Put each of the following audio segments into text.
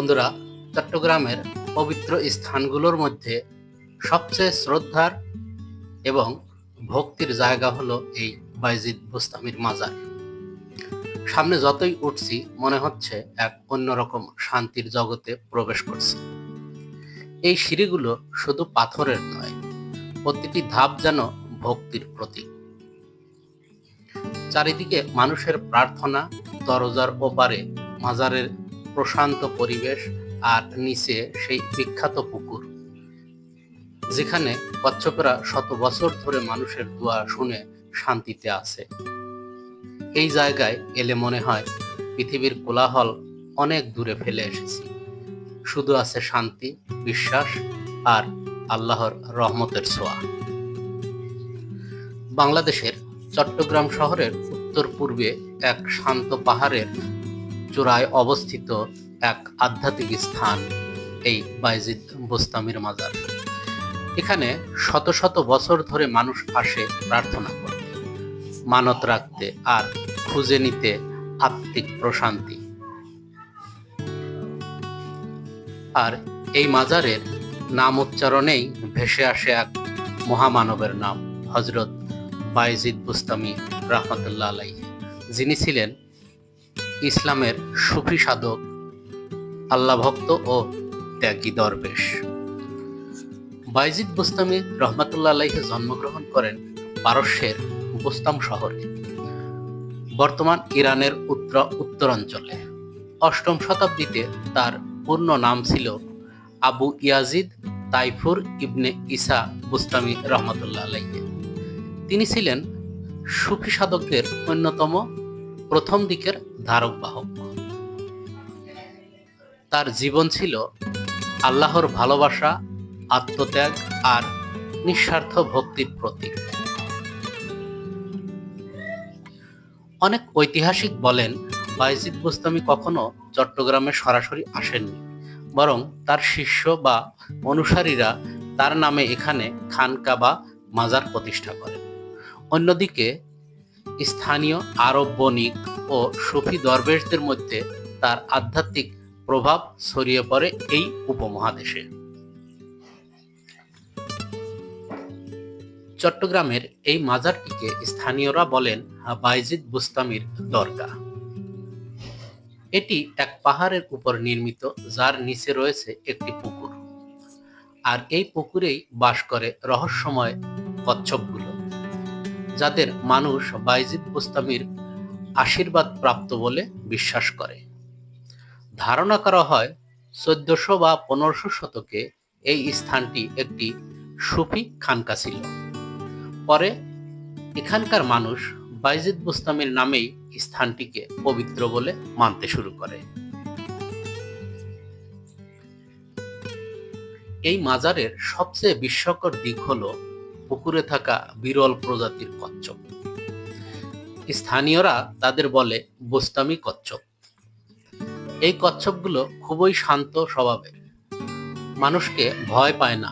বন্ধুরা, চট্টগ্রামের পবিত্র স্থানগুলোর মধ্যে সবচেয়ে শ্রদ্ধার এবং ভক্তির জায়গা হলো এই বাইজিদ বুস্তামির মাজার। সামনে যতই উঠছি, মনে হচ্ছে এক অন্যরকম শান্তির জগতে প্রবেশ করছি। এই সিঁড়িগুলো শুধু পাথরের নয়, প্রতিটি ধাপ যেন ভক্তির প্রতীক। চারিদিকে মানুষের প্রার্থনা, দরজার ওপারে মাজারের প্রশান্ত পরিবেশ আর নিচে সেই বিখ্যাত পুকুর, যেখানে কচ্ছপেরা শত বছর ধরে মানুষের দোয়া শুনে শান্তিতে আছে। এই জায়গায় এলে মনে হয় পৃথিবীর কোলাহল অনেক দূরে ফেলে এসেছি। শুধু আছে শান্তি, বিশ্বাস আর আল্লাহর রহমতের ছোঁয়া। বাংলাদেশের চট্টগ্রাম শহরের উত্তর পূর্বে এক শান্ত পাহাড়ের চূড়ায় অবস্থিত এক আধ্যাত্মিক স্থান এই বাইজিদ বোস্তামির মাজার। এখানে শত শত বছর ধরে মানুষ আসে প্রার্থনা করতে মানত রাখতে আর খুঁজে নিতে আত্মিক প্রশান্তি। আর এই মাজারের নাম উচ্চারণেই ভেসে আসে এক মহামানবের নাম হজরত বাইজিদ বুস্তামি রহমতুল্লাহ আলাই যিনি ছিলেন ইসলামের সুফি সাধক, আল্লাহ ভক্ত ও ত্যাগী দরবেশ। বাইজিদ বুস্তামি রহমতুল্লাহ আলাইহে জন্মগ্রহণ করেন পারস্যের বুস্তাম শহরে। বর্তমান ইরানের উত্তর উত্তরাঞ্চলে। অষ্টম শতাব্দীতে তার পূর্ণ নাম ছিল Abu Yazid Taifur ibn Isa Bustami রহমতুল্লাহ আলাইহে। তিনি ছিলেন সুফি সাধকদের অন্যতম প্রথম দিকের ধারক বাহক। তার জীবন ছিল আল্লাহর ভালোবাসা, আত্মত্যাগ আর নিঃস্বার্থ ভক্তির প্রতীক। অনেক ঐতিহাসিক বলেন বাইজিদ বুস্তামি কখনো চট্টগ্রামে সরাসরি আসেননি, বরং তার শিষ্য বা অনুসারীরা তার নামে এখানে খানকা বা মাজার প্রতিষ্ঠা করেন। অন্যদিকে স্থানীয় আরব বণিক ও সুফি দরবেশদের মধ্যে তার আধ্যাত্মিক প্রভাব ছড়িয়ে পড়ে এই উপমহাদেশে। চট্টগ্রামের এই মাজারটিকে স্থানীয়রা বলেন বাইজিদ বুস্তামির দরগা এটি এক পাহাড়ের উপর নির্মিত, যার নিচে রয়েছে একটি পুকুর। আর এই পুকুরেই বাস করে রহস্যময় কচ্ছপগুলো। যাদের মানুষ বাইজিদ বুস্তামির আশীর্বাদ প্রাপ্ত বলে বিশ্বাস করে। ধারণা করা হয় চোদ্দশো বা পনেরোশো শতকে এই স্থানটি একটি সুফি খানকা ছিল। পরে এখানকার মানুষ বাইজিদ বুস্তামির নামেই স্থানটিকে পবিত্র বলে মানতে শুরু করে। এই মাজারের সবচেয়ে বিস্ময়কর দিক হল পুকুরে থাকা বিরল প্রজাতির কচ্ছপ। স্থানীয়রা তাদের বলে বোস্তামি কচ্ছপ। এই কচ্ছপগুলো খুবই শান্ত স্বভাবের। মানুষকে ভয় পায় না।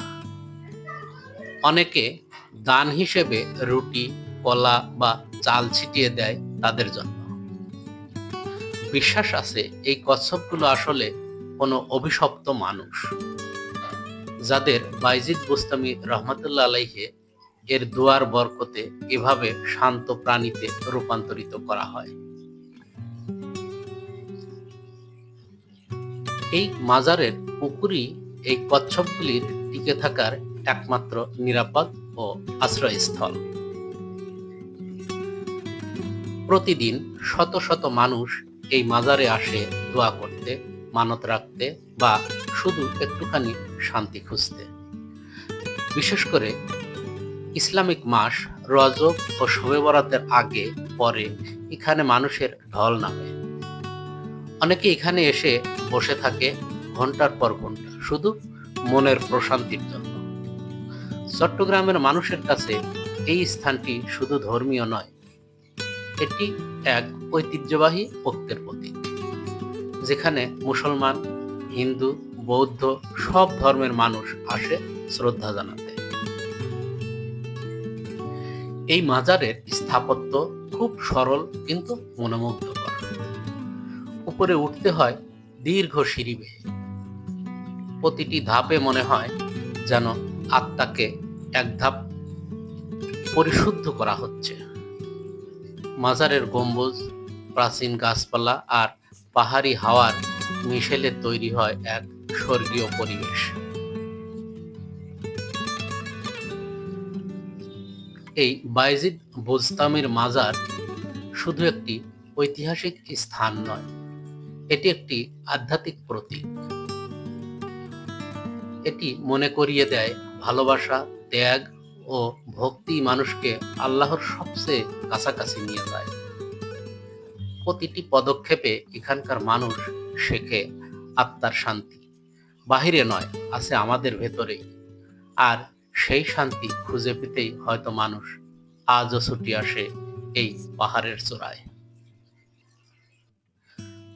অনেকে দান হিসেবে রুটি, কলা বা চাল ছিটিয়ে দেয় তাদের জন্য। বিশ্বাস আছে এই কচ্ছপগুলো আসলে কোনো অভিশপ্ত মানুষ। যাদের বাইজিদ বুস্তামি রহমতুল্লা আলাইহে এর দুয়ার বরকতে এভাবে শান্ত প্রাণীতে রূপান্তরিত করা হয়। এই মাজারের পুকুরই এই কচ্ছপগুলির টিকে থাকার একমাত্র নিরাপদ ও আশ্রয়স্থল। প্রতিদিন শত শত মানুষ এই মাজারে আসে দোয়া করতে, মানত রাখতে বা শুধু একটুখানি শান্তি খুঁজতে। বিশেষ করে ইসলামিক মাস রজব ও শবে বরাতের আগে, পরে এখানে মানুষের ঢল নামে। অনেকে এখানে এসে বসে থাকে ঘণ্টার পর ঘণ্টা, শুধু মনের প্রশান্তির জন্য। চট্টগ্রামের মানুষের কাছে এই স্থানটি শুধু ধর্মীয় নয়, এটি এক ঐতিহ্যবাহী ঐক্যের প্রতীক, যেখানে মুসলমান, হিন্দু, বৌদ্ধ সব ধর্মের মানুষ আসে শ্রদ্ধা জানাতে। এই মাজারের স্থাপত্য খুব সরল কিন্তু মনোমুগ্ধকর। উপরে উঠতে হয় দীর্ঘ সিঁড়ি বেয়ে। প্রতিটি ধাপে মনে হয় যেন আত্মাকে এক ধাপ পরিশুদ্ধ করা হচ্ছে। মাজারের গম্বুজ, প্রাচীন গাছপালা আর পাহাড়ি হাওয়ার মিশেলে তৈরি হয় এক স্বর্গীয় পরিবেশ। এই বাইজিদ বোস্তামির মাজার শুধু একটি ঐতিহাসিক স্থান নয়, এটি একটি আধ্যাত্মিক প্রতীক। এটি মনে করিয়ে দেয় ভালোবাসা, ত্যাগ ও ভক্তি মানুষকে আল্লাহর সবচেয়ে কাছাকাছি নিয়ে যায়। প্রতিটি পদক্ষেপে এখানকার মানুষ শেখে আত্মার শান্তি। বাহিরে নয়, আছে আমাদের ভেতরেই। আর সেই শান্তি খুঁজে পেতেই হয়তো মানুষ আজও ছুটি আসে এই পাহাড়ের চূড়ায়।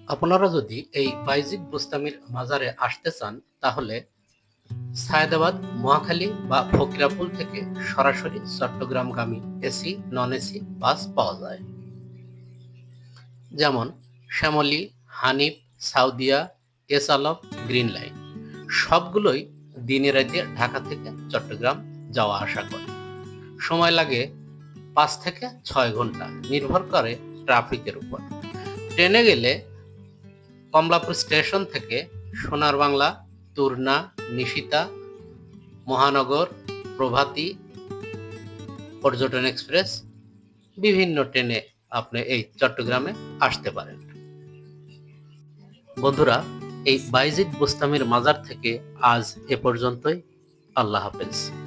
আপনারা যদি এই বাইজিদ বুস্তামির মাজারে আসতে চান, তাহলে সায়দাবাদ, মহাখালী বা ফকিরাপুল থেকে সরাসরি চট্টগ্রামগামী এসি নন এসি বাস পাওয়া যায়। যেমন শ্যামলী, হানিফ, সাউদিয়া, এস আলম, গ্রিন লাইন। সবগুলোই দিনে রাতে ঢাকা থেকে চট্টগ্রাম যাওয়া আসা করে। সময় লাগে পাঁচ থেকে ছয় ঘণ্টা নির্ভর করে ট্রাফিকের উপর। ট্রেনে গেলে কমলাপুর স্টেশন থেকে সোনার বাংলা, তুরনা, নিশিতা, মহানগর, প্রভাতী, পর্যটন এক্সপ্রেস বিভিন্ন ট্রেনে আপনি এই চট্টগ্রামে আসতে পারেন। বন্ধুরা এই বাইজিদ বোস্তামির মাজার থেকে আজ এ পর্যন্তই। আল্লাহ হাফেজ।